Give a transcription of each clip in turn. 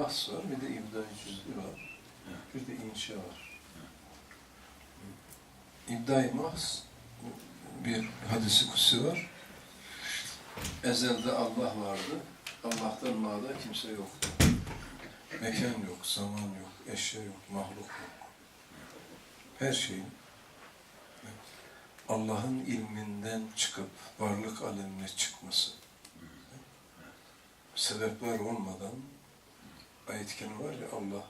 mahs var, bir de ibda-i cüz'i var. Bir de inşa var. İbda-i mahs bir hadisi kutsi var. Ezelde Allah vardı. Allah'tan mağda kimse yoktu. Mekan yok, zaman yok, eşya yok, mahluk yok. Her şeyin Allah'ın ilminden çıkıp varlık alemine çıkması. Sebepler olmadan ayet-i kerime var ya Allah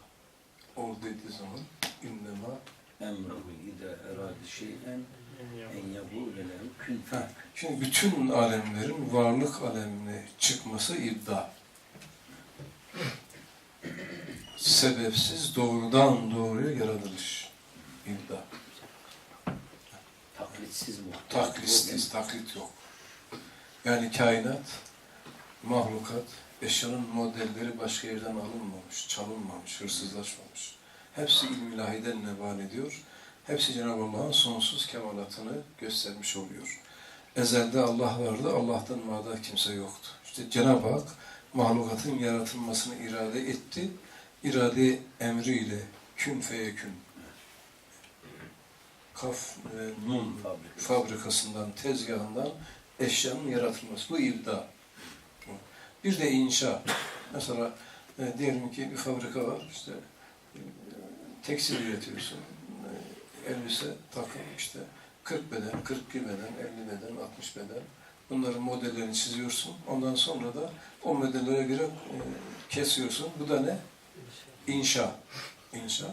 ol dediği zaman innema Emruhu ida eradi şeyen en yabûle lehu kün Şimdi bütün alemlerin varlık alemine çıkması iddia. Sebepsiz doğrudan doğruya yaratılış. İddia. taklitsiz mu? Taklitsiz, taklit yok. Yani kainat, mahlukat, eşyanın modelleri başka yerden alınmamış, çalınmamış, hırsızlaşmamış. Hepsi ilmi ilahiden neval ediyor. Hepsi Cenab-ı Allah'ın sonsuz kemalatını göstermiş oluyor. Ezelde Allah vardı, Allah'tan mağda kimse yoktu. İşte Cenab-ı Hak mahlukatın yaratılmasını irade etti. İrade emriyle kün feyekün. Kaf ve nun Fabrikası. fabrikasından, tezgahından eşyanın yaratılması. Bu ibda. Bir de inşa. Mesela e, diyelim ki bir fabrika var, işte e, tekstil üretiyorsun, e, elbise, takım işte 40 beden, 42 beden, 50 beden, 60 beden. Bunların modellerini çiziyorsun. Ondan sonra da o modellere göre e, kesiyorsun. Bu da ne? İnşa. İnşa.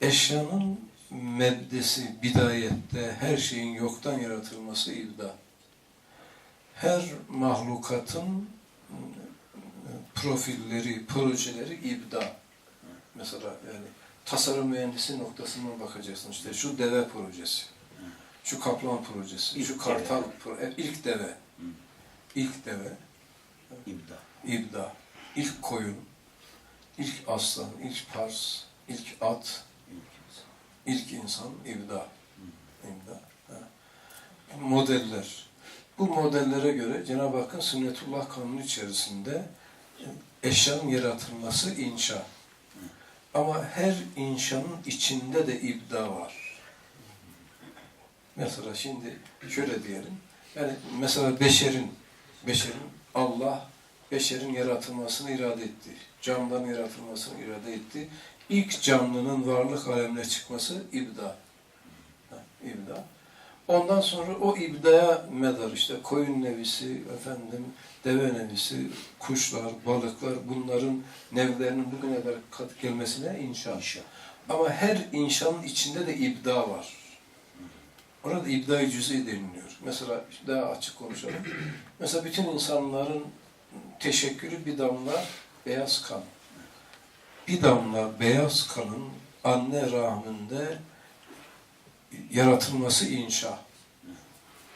Eşyanın meddesi, bidayette her şeyin yoktan yaratılması ibda. Her mahlukatın profilleri, projeleri ibda. Mesela yani tasarım mühendisi noktasından bakacaksın. İşte şu deve projesi, şu kaplan projesi, İlk şu kartal deve. pro- e, ilk deve, ilk deve, İbda. ibda, ilk koyun, ilk aslan, ilk pars, ilk at, İlk insan ibda. İbda. Ha. Modeller. Bu modellere göre Cenab-ı Hakk'ın sünnetullah kanunu içerisinde eşyanın yaratılması inşa. Ama her inşanın içinde de ibda var. Mesela şimdi şöyle diyelim. Yani mesela beşerin, beşerin Allah beşerin yaratılmasını irade etti. Camdan yaratılmasını irade etti. İlk canlının varlık alemine çıkması ibda. Ha, ibda. Ondan sonra o ibdaya medar işte koyun nevisi, efendim deve nevisi, kuşlar, balıklar bunların nevlerinin bugüne kadar kat gelmesine inşa. İnşa. Ama her inşanın içinde de ibda var. Orada ibda-i cüz'i deniliyor. Mesela daha açık konuşalım. Mesela bütün insanların teşekkürü bir damla beyaz kan. Bir damla beyaz kanın anne rahminde yaratılması inşa.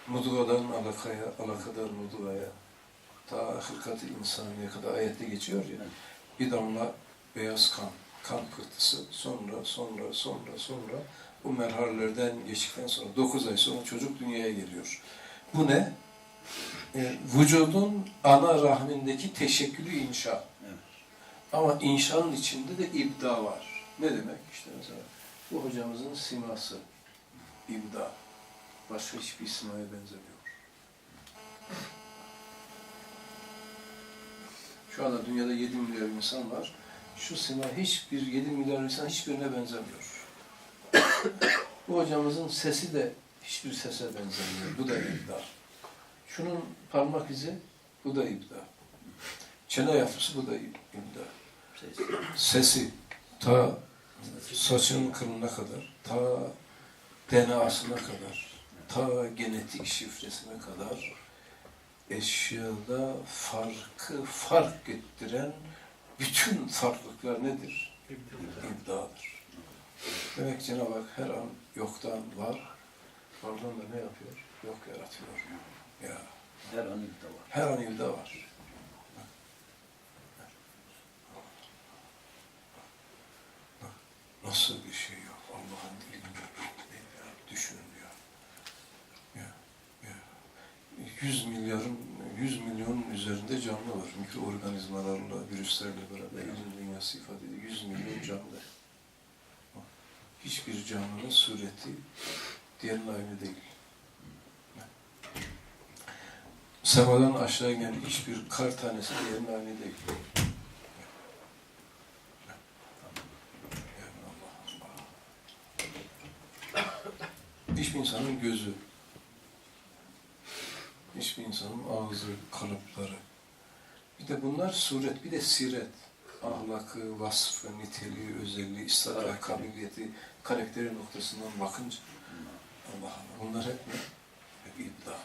Mudgadan alakaya, alakadan mudgaya, ta hırkat-ı insaniye kadar ayette geçiyor ya. Bir damla beyaz kan, kan pıhtısı, sonra, sonra, sonra, sonra bu merhalelerden geçtikten sonra 9 ay sonra çocuk dünyaya geliyor. Bu ne? E, vücudun ana rahmindeki teşekkülü inşa. Evet. Ama inşanın içinde de ibda var. Ne demek? İşte mesela bu hocamızın siması ibda. Başka hiçbir simaya benzemiyor. Şu anda dünyada 7 milyar insan var. Şu sima hiçbir 7 milyar insan hiçbirine benzemiyor. bu hocamızın sesi de hiçbir sese benzemiyor. Bu da ibda. Şunun parmak izi, bu da ibda. Çene yapısı, bu da ibda Ses. sesi ta saçının kılına kadar, ta DNA'sına kadar, ta genetik şifresine kadar eşyada farkı fark ettiren bütün farklılıklar nedir? İbdadır. Demek Cenab-ı Hak her an yoktan var, vardan da ne yapıyor? Yok yaratıyor. Ya, Her an ibda var. her an ibda var. Nasıl bir şey yok? Allah'ın ilmi ya, düşünün ya. Ya, ya. 100 milyarın, 100 milyonun üzerinde canlı var. Mikroorganizmalarla, virüslerle beraber ilim dünyası ifade ediyor. 100 milyon canlı. Hiçbir canlının sureti diğerinin aynı değil. Semadan aşağı inen hiçbir kar tanesi diğerinin aynı değil. Hiçbir insanın gözü, hiçbir insanın ağzı, kalıpları. Bir de bunlar suret, bir de siret. Ahlakı, vasfı, niteliği, özelliği, istila, kabiliyeti, karakteri noktasından bakınca Allah Allah. Bunlar hep ne? Hep ibda.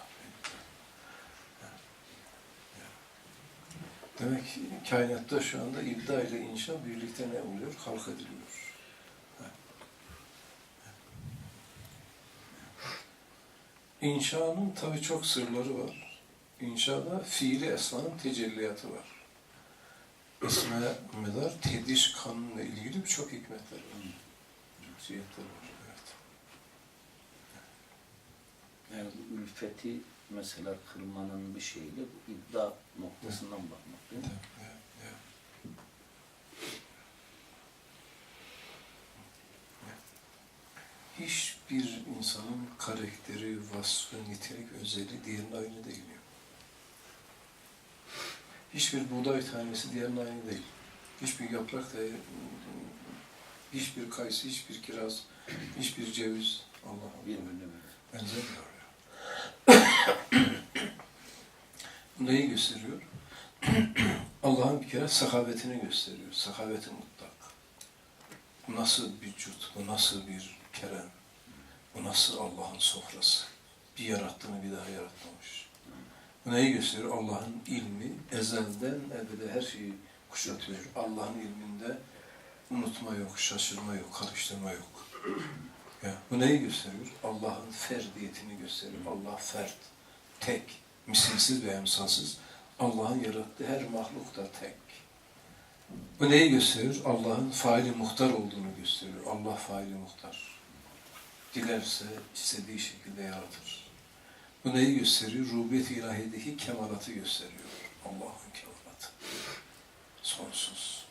Demek ki kainatta şu anda ibda ile inşa birlikte ne oluyor? Halk ediliyor. İnşanın tabi çok sırları var. İnşada fiili esmanın tecelliyatı var. İsme medar tediş kanunla ilgili birçok hikmetler var. Cihetler var. Evet. Yani bu ülfeti mesela kırmanın bir şeyle bu iddia noktasından bakmak değil mi? Evet, evet. Hiçbir insanın karakteri, vasfı, nitelik, özelliği diğerinin aynı değil. Hiçbir buğday tanesi diğerinin aynı değil. Hiçbir yaprak da, hiçbir kayısı, hiçbir kiraz, hiçbir ceviz Allah Allah Birbirine benzemiyor. Neyi gösteriyor? Allah'ın bir kere sahavetini gösteriyor. Sahaveti mutlak. Nasıl bir cüt, bu nasıl bir kerem, bu nasıl Allah'ın sofrası. Bir yarattığını bir daha yaratmamış. Bu neyi gösteriyor? Allah'ın ilmi ezelden ebede her şeyi kuşatıyor. Allah'ın ilminde unutma yok, şaşırma yok, karıştırma yok. Ya, bu neyi gösteriyor? Allah'ın ferdiyetini gösteriyor. Allah fert, tek, misilsiz ve emsalsız. Allah'ın yarattığı her mahluk da tek. Bu neyi gösteriyor? Allah'ın faili muhtar olduğunu gösteriyor. Allah faili muhtar. Dilerse istediği şekilde yaratır. Bu neyi gösteriyor? Rubiyet-i ilahideki kemalatı gösteriyor. Allah'ın kemalatı. Sonsuz.